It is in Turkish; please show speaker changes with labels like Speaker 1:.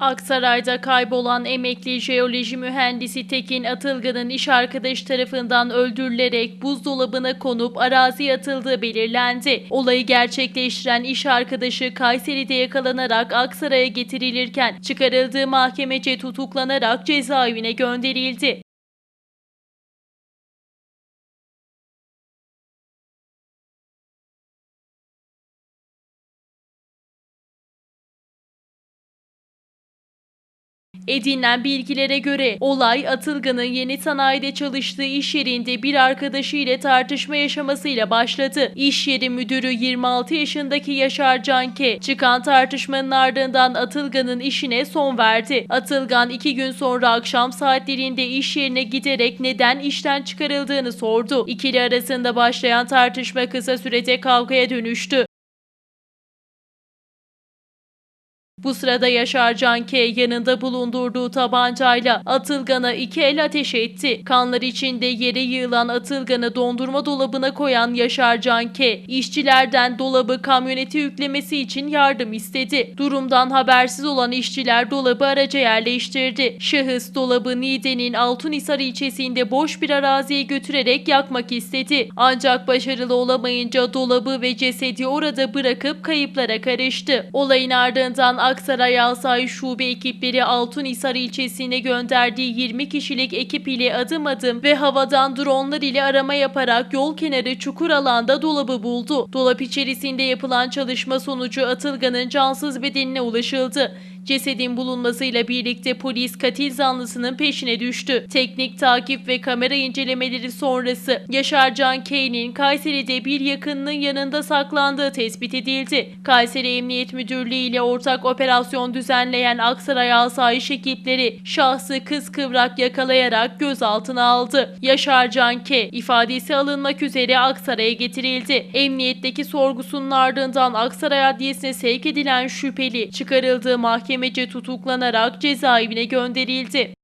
Speaker 1: Aksaray'da kaybolan emekli jeoloji mühendisi Tekin Atılgan'ın iş arkadaşı tarafından öldürülerek buzdolabına konup araziye atıldığı belirlendi. Olayı gerçekleştiren iş arkadaşı Kayseri'de yakalanarak Aksaray'a getirilirken çıkarıldığı mahkemece tutuklanarak cezaevine gönderildi. Edinilen bilgilere göre olay Atılgan'ın yeni sanayide çalıştığı iş yerinde bir arkadaşı ile tartışma yaşamasıyla başladı. İş yeri müdürü 26 yaşındaki Yaşar Canke çıkan tartışmanın ardından Atılgan'ın işine son verdi. Atılgan iki gün sonra akşam saatlerinde iş yerine giderek neden işten çıkarıldığını sordu. İkili arasında başlayan tartışma kısa sürede kavgaya dönüştü. Bu sırada Yaşar Canke yanında bulundurduğu tabancayla Atılgan'a iki el ateş etti. Kanlar içinde yere yığılan Atılgan'ı dondurma dolabına koyan Yaşar Canke, işçilerden dolabı kamyonete yüklemesi için yardım istedi. Durumdan habersiz olan işçiler dolabı araca yerleştirdi. Şahıs dolabı Niğde'nin Altunhisar ilçesinde boş bir araziye götürerek yakmak istedi. Ancak başarılı olamayınca dolabı ve cesedi orada bırakıp kayıplara karıştı. Olayın ardından Aksaray Asayiş Şube ekipleri Altunhisar ilçesine gönderdiği 20 kişilik ekip ile adım adım ve havadan dronlar ile arama yaparak yol kenarı çukur alanda dolabı buldu. Dolap içerisinde yapılan çalışma sonucu Atılgan'ın cansız bedenine ulaşıldı. Cesedin bulunmasıyla birlikte polis katil zanlısının peşine düştü. Teknik takip ve kamera incelemeleri sonrası Yaşar Can K'nin Kayseri'de bir yakınının yanında saklandığı tespit edildi. Kayseri Emniyet Müdürlüğü ile ortak operasyon düzenleyen Aksaray Asayiş ekipleri şahsı kıskıvrak yakalayarak gözaltına aldı. Yaşar Can K ifadesi alınmak üzere Aksaray'a getirildi. Emniyetteki sorgusunun ardından Aksaray Adliyesi'ne sevk edilen şüpheli çıkarıldığı mahkemece tutuklanarak cezaevine gönderildi.